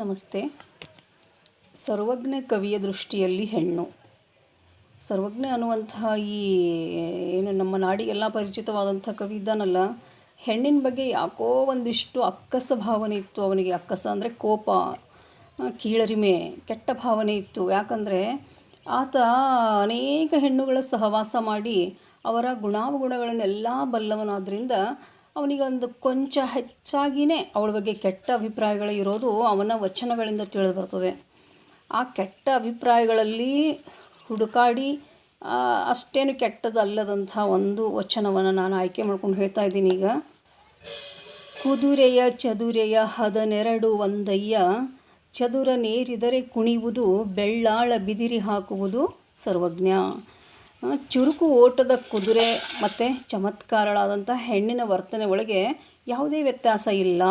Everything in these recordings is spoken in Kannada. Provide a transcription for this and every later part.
ನಮಸ್ತೆ. ಸರ್ವಜ್ಞ ಕವಿಯ ದೃಷ್ಟಿಯಲ್ಲಿ ಹೆಣ್ಣು. ಸರ್ವಜ್ಞ ಅನ್ನುವಂತಹ ಈ, ಏನು ನಮ್ಮ ನಾಡಿಗೆಲ್ಲ ಪರಿಚಿತವಾದಂಥ ಕವಿ ಇದ್ದಾನಲ್ಲ, ಹೆಣ್ಣಿನ ಬಗ್ಗೆ ಯಾಕೋ ಒಂದಿಷ್ಟು ಅಕ್ಕಸ ಭಾವನೆ ಇತ್ತು ಅವನಿಗೆ. ಅಕ್ಕಸ ಅಂದರೆ ಕೋಪ ಕೀಳರಿಮೆ, ಕೆಟ್ಟ ಭಾವನೆ ಇತ್ತು. ಯಾಕಂದರೆ ಆತ ಅನೇಕ ಹೆಣ್ಣುಗಳ ಸಹವಾಸ ಮಾಡಿ ಅವರ ಗುಣಾವಗುಣಗಳನ್ನೆಲ್ಲ ಬಲ್ಲವನಾದ್ದರಿಂದ ಅವನಿಗೊಂದು ಕೊಂಚ ಹೆಚ್ಚಾಗಿಯೇ ಅವಳ ಬಗ್ಗೆ ಕೆಟ್ಟ ಅಭಿಪ್ರಾಯಗಳು ಇರೋದು ಅವನ ವಚನಗಳಿಂದ ತಿಳಿದು ಬರ್ತದೆ ಆ ಕೆಟ್ಟ ಅಭಿಪ್ರಾಯಗಳಲ್ಲಿ ಹುಡುಕಾಡಿ ಅಷ್ಟೇನು ಕೆಟ್ಟದಲ್ಲದಂಥ ಒಂದು ವಚನವನ್ನು ನಾನು ಆಯ್ಕೆ ಮಾಡ್ಕೊಂಡು ಹೇಳ್ತಾ ಇದ್ದೀನಿ ಈಗ. ಕುದುರೆಯ ಚದುರೆಯ ಹದನೆರಡು ಒಂದಯ್ಯ, ಚದುರ ನೇರಿದರೆ ಕುಣಿಯುವುದು ಬೆಳ್ಳಾಳ ಬಿದಿರಿ ಹಾಕುವುದು ಸರ್ವಜ್ಞ. ಚುರುಕು ಓಟದ ಕುದುರೆ ಮತ್ತು ಚಮತ್ಕಾರಳಾದಂಥ ಹೆಣ್ಣಿನ ವರ್ತನೆ ಒಳಗೆ ಯಾವುದೇ ವ್ಯತ್ಯಾಸ ಇಲ್ಲ.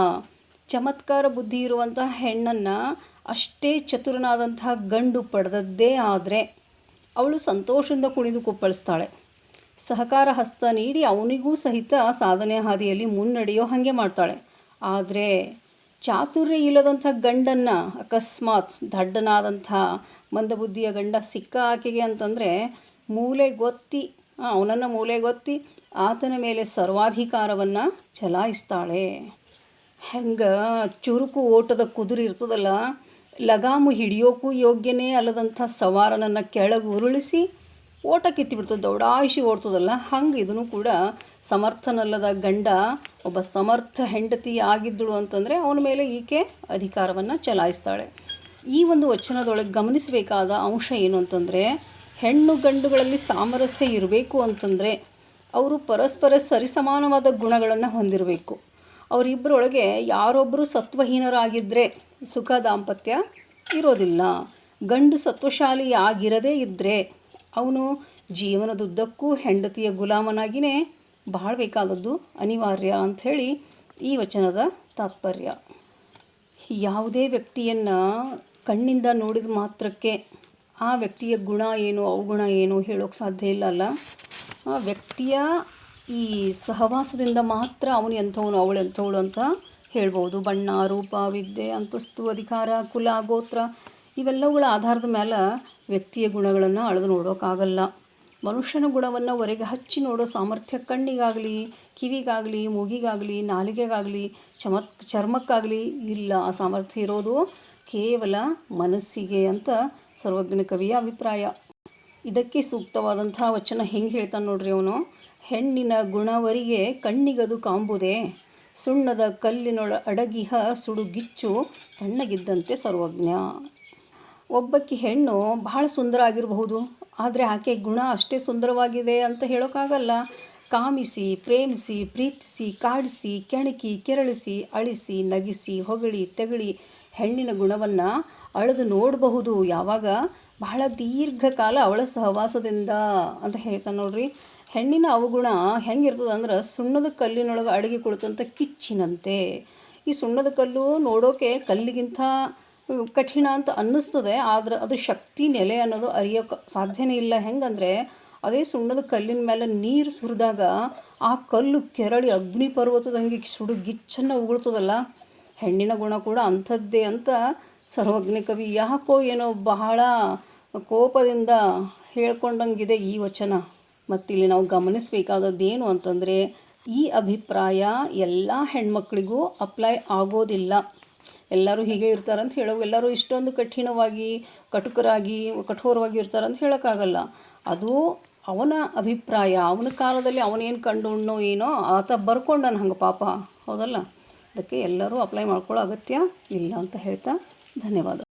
ಚಮತ್ಕಾರ ಬುದ್ಧಿ ಇರುವಂಥ ಹೆಣ್ಣನ್ನು ಅಷ್ಟೇ ಚತುರನಾದಂತಹ ಗಂಡು ಪಡೆದದ್ದೇ ಆದರೆ ಅವಳು ಸಂತೋಷದಿಂದ ಕುಣಿದು ಕುಪ್ಪಳಿಸ್ತಾಳೆ. ಸಹಕಾರ ಹಸ್ತ ನೀಡಿ ಅವನಿಗೂ ಸಹಿತ ಸಾಧನೆ ಹಾದಿಯಲ್ಲಿ ಮುನ್ನಡೆಯೋ ಹಾಗೆ ಮಾಡ್ತಾಳೆ. ಆದರೆ ಚಾತುರ್ಯ ಇಲ್ಲದಂಥ ಗಂಡನ್ನು ಅಕಸ್ಮಾತ್ ದಡ್ಡನಾದಂಥ ಮಂದಬುದ್ಧಿಯ ಗಂಡ ಸಿಕ್ಕ ಆಕೆಗೆ ಅಂತಂದರೆ ಮೂಲೆಗೊತ್ತಿ ಅವನನ್ನು ಮೂಲೆಗೊತ್ತಿ ಆತನ ಮೇಲೆ ಸರ್ವಾಧಿಕಾರವನ್ನು ಚಲಾಯಿಸ್ತಾಳೆ. ಹೆಂಗೆ? ಚುರುಕು ಓಟದ ಕುದುರೆ ಇರ್ತದಲ್ಲ, ಲಗಾಮು ಹಿಡಿಯೋಕ್ಕೂ ಯೋಗ್ಯನೇ ಅಲ್ಲದಂಥ ಸವಾರನನ್ನು ಕೆಳಗೆ ಉರುಳಿಸಿ ಓಟ ಕಿತ್ತಿಬಿಡ್ತದೆ ದೌಡಾಯಿಸಿ ಓಡ್ತದಲ್ಲ. ಹಂಗೆ ಇದನ್ನು ಕೂಡ ಸಮರ್ಥನಲ್ಲದ ಗಂಡ, ಒಬ್ಬ ಸಮರ್ಥ ಹೆಂಡತಿ ಆಗಿದ್ದಳು ಅಂತಂದರೆ ಅವನ ಮೇಲೆ ಈಕೆ ಅಧಿಕಾರವನ್ನು ಚಲಾಯಿಸ್ತಾಳೆ. ಈ ಒಂದು ವಚನದೊಳಗೆ ಗಮನಿಸಬೇಕಾದ ಅಂಶ ಏನು ಅಂತಂದರೆ ಹೆಣ್ಣು ಗಂಡುಗಳಲ್ಲಿ ಸಾಮರಸ್ಯ ಇರಬೇಕು ಅಂತಂದರೆ ಅವರು ಪರಸ್ಪರ ಸರಿಸಮಾನವಾದ ಗುಣಗಳನ್ನು ಹೊಂದಿರಬೇಕು. ಅವರಿಬ್ಬರೊಳಗೆ ಯಾರೊಬ್ಬರು ಸತ್ವಹೀನರಾಗಿದ್ದರೆ ಸುಖ ದಾಂಪತ್ಯ ಇರೋದಿಲ್ಲ. ಗಂಡು ಸತ್ವಶಾಲಿ ಆಗಿರದೇ ಇದ್ದರೆ ಅವನು ಜೀವನದುದ್ದಕ್ಕೂ ಹೆಂಡತಿಯ ಗುಲಾಮನಾಗಿಯೇ ಬಾಳಬೇಕಾದದ್ದು ಅನಿವಾರ್ಯ ಅಂಥೇಳಿ ಈ ವಚನದ ತಾತ್ಪರ್ಯ. ಯಾವುದೇ ವ್ಯಕ್ತಿಯನ್ನು ಕಣ್ಣಿಂದ ನೋಡಿದ ಮಾತ್ರಕ್ಕೆ ಆ ವ್ಯಕ್ತಿಯ ಗುಣ ಏನು, ಅವಗುಣ ಏನು ಹೇಳೋಕ್ಕೆ ಸಾಧ್ಯ ಇಲ್ಲ ಅಲ್ಲ ಆ ವ್ಯಕ್ತಿಯ ಈ ಸಹವಾಸದಿಂದ ಮಾತ್ರ ಅವನು ಎಂಥವನು, ಅವಳು ಎಂಥವಳು ಅಂತ ಹೇಳ್ಬೋದು. ಬಣ್ಣ, ರೂಪ, ವಿದ್ಯೆ, ಅಂತಸ್ತು, ಅಧಿಕಾರ, ಕುಲ, ಗೋತ್ರ ಇವೆಲ್ಲವುಗಳ ಆಧಾರದ ಮೇಲೆ ವ್ಯಕ್ತಿಯ ಗುಣಗಳನ್ನು ಅಳೆದು ನೋಡೋಕ್ಕಾಗಲ್ಲ ಮನುಷ್ಯನ ಗುಣವನ್ನು ಹೊರಗೆ ಹಚ್ಚಿ ನೋಡೋ ಸಾಮರ್ಥ್ಯ ಕಣ್ಣಿಗಾಗಲಿ, ಕಿವಿಗಾಗಲಿ, ಮೂಗಿಗಾಗಲಿ, ನಾಲಿಗೆಗಾಗಲಿ, ಚಮತ್, ಚರ್ಮಕ್ಕಾಗಲಿ ಇಲ್ಲ. ಆ ಸಾಮರ್ಥ್ಯ ಇರೋದು ಕೇವಲ ಮನಸ್ಸಿಗೆ ಅಂತ ಸರ್ವಜ್ಞ ಕವಿಯ ಅಭಿಪ್ರಾಯ. ಇದಕ್ಕೆ ಸೂಕ್ತವಾದಂತಹ ವಚನ ಹೆಂಗೆ ಹೇಳ್ತಾನೆ ನೋಡ್ರಿ ಅವನು? ಹೆಣ್ಣಿನ ಗುಣವರಿಗೆ ಕಣ್ಣಿಗದು ಕಾಂಬುದೇ. ಸುಣ್ಣದ ಕಲ್ಲಿನೊಳ ಅಡಗಿಹ ಸುಡುಗಿಚ್ಚು ತಣ್ಣಗಿದ್ದಂತೆ ಸರ್ವಜ್ಞ. ಒಬ್ಬಕ್ಕೆ ಹೆಣ್ಣು ಬಹಳ ಸುಂದರ ಆಗಿರಬಹುದು. ಆದರೆ ಆಕೆ ಗುಣ ಅಷ್ಟೇ ಸುಂದರವಾಗಿದೆ ಅಂತ ಹೇಳೋಕ್ಕಾಗಲ್ಲ ಕಾಮಿಸಿ, ಪ್ರೇಮಿಸಿ, ಪ್ರೀತಿಸಿ, ಕಾಡಿಸಿ, ಕೆಣಕಿ, ಕೆರಳಿಸಿ, ಅಳಿಸಿ, ನಗಿಸಿ, ಹೊಗಳಿ, ತೆಗಳಿ ಹೆಣ್ಣಿನ ಗುಣವನ್ನು ಅಳೆದು ನೋಡಬಹುದು. ಯಾವಾಗ? ಬಹಳ ದೀರ್ಘಕಾಲ ಅವಳ ಸಹವಾಸದಿಂದ ಅಂತ ಹೇಳ್ತಾನೆ ನೋಡ್ರಿ. ಹೆಣ್ಣಿನ ಅವಗುಣ ಹೆಂಗಿರ್ತದೆ ಅಂದ್ರೆ ಸುಣ್ಣದ ಕಲ್ಲಿನೊಳಗೆ ಅಡಗಿ ಕುಳಿತಂಥ ಕಿಚ್ಚಿನಂತೆ. ಈ ಸುಣ್ಣದ ಕಲ್ಲು ನೋಡೋಕೆ ಕಲ್ಲಿಗಿಂತ ಕಠಿಣ ಅಂತ ಅನ್ನಿಸ್ತದೆ, ಆದರೆ ಅದು ಶಕ್ತಿ ನೆಲೆ ಅನ್ನೋದು ಅರಿಯೋಕೆ ಸಾಧ್ಯನೇ ಇಲ್ಲ. ಹೆಂಗಂದರೆ ಅದೇ ಸುಣ್ಣದ ಕಲ್ಲಿನ ಮೇಲೆ ನೀರು ಸುರಿದಾಗ ಆ ಕಲ್ಲು ಕೆರಳಿ ಅಗ್ನಿ ಪರ್ವತದಂಗೆ ಸುಡು ಗಿಚ್ಚನ್ನು ಉಗುಳ್ತದಲ್ಲ? ಹೆಣ್ಣಿನ ಗುಣ ಕೂಡ ಅಂಥದ್ದೇ ಅಂತ ಸರ್ವಜ್ಞ ಕವಿ ಯಾಕೋ ಏನೋ ಬಹಳ ಕೋಪದಿಂದ ಹೇಳ್ಕೊಂಡಂಗಿದೆ ಈ ವಚನ. ಮತ್ತಿಲ್ಲಿ ನಾವು ಗಮನಿಸಬೇಕಾದದ್ದೇನು ಅಂತಂದರೆ, ಈ ಅಭಿಪ್ರಾಯ ಎಲ್ಲ ಹೆಣ್ಮಕ್ಳಿಗೂ ಅಪ್ಲೈ ಆಗೋದಿಲ್ಲ. ಎಲ್ಲರೂ ಹೀಗೆ ಇರ್ತಾರಂತ ಹೇಳೋ ಎಲ್ಲರೂ ಇಷ್ಟೊಂದು ಕಠಿಣವಾಗಿ, ಕಟುಕರಾಗಿ, ಕಠೋರವಾಗಿ ಇರ್ತಾರಂತ ಹೇಳೋಕ್ಕಾಗಲ್ಲ. ಅದು ಅವನ ಅಭಿಪ್ರಾಯ, ಅವನ ಕಾಲದಲ್ಲಿ ಅವನೇನು ಕಂಡುಣ್ಣೋ ಏನೋ, ಆತ ಬರ್ಕೊಂಡನು ಹಂಗೆ ಪಾಪ. ಹೌದಲ್ಲ? ಅದಕ್ಕೆ ಎಲ್ಲರೂ ಅಪ್ಲೈ ಮಾಡ್ಕೊಳ್ಳೋ ಅಗತ್ಯ ಇಲ್ಲ ಅಂತ ಹೇಳ್ತಾ ಧನ್ಯವಾದ.